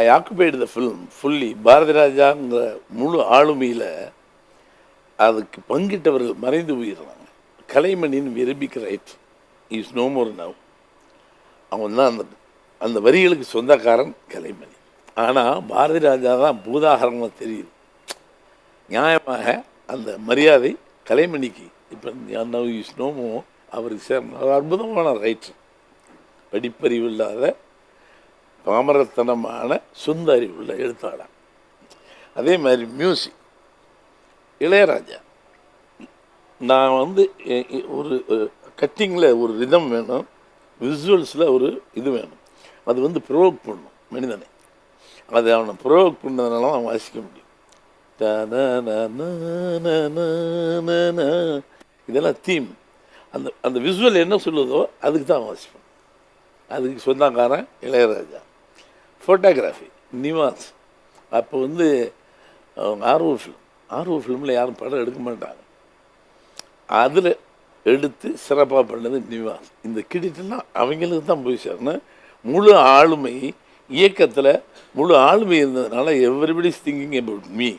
I occupied the film fully Bharathi ராஜாங்கிற முழு ஆளுமையில் அதுக்கு பங்கிட்டவர்கள் மறைந்து போயிடுறாங்க. கலைமணின்னு விரும்பிக்க right is no more now அவன் தான் அந்த அந்த வரிகளுக்கு சொந்தக்காரன் கலைமணி. ஆனால் பாரதி ராஜா தான் பூதாகரமாக தெரியுது. நியாயமாக அந்த மரியாதை கலைமணிக்கு. இப்போ நவ் இஸ் நோ மோ அவருக்கு சேர்ந்த ஒரு அற்புதமான ரைட்டர் படிப்பறிவு இல்லாத பாமரத்தனமான சொந்த அறிவுள்ள எழுத்தாளர் அதே மாதிரி மியூசிக் இளையராஜா. நான் வந்து ஒரு கட்டிங்கில் ஒரு ரிதம் வேணும் விசுவல்ஸில் ஒரு இது வேணும். அது வந்து ப்ரோக் பண்ணும் மனிதனை. அது அவனை ப்ரோக் பண்ணதுனால அவன் வாசிக்க முடியும். இதெல்லாம் தீம். அந்த அந்த விசுவல் என்ன சொல்லுதோ அதுக்கு தான் வாசிப்பேன் வாசிப்பான். அதுக்கு சொந்தக்காரன் இளையராஜா. ஃபோட்டோகிராஃபி நிவாஸ் அப்போ வந்து அவங்க ஆர்வ ஃபிலிம் ஆர்வ ஃபிலிமில் யாரும் படம் எடுக்க மாட்டாங்க. அதில் எடுத்து சிறப்பாக பண்ணது நிவாஸ் இந்த கிரெடிட்லாம் அவங்களுக்கு தான் போய் சேரணும். முழு ஆளுமை இயக்கத்தில் முழு ஆளுமை இருந்ததுனால எவ்ரிபடி திங்கிங் அபவுட் மீ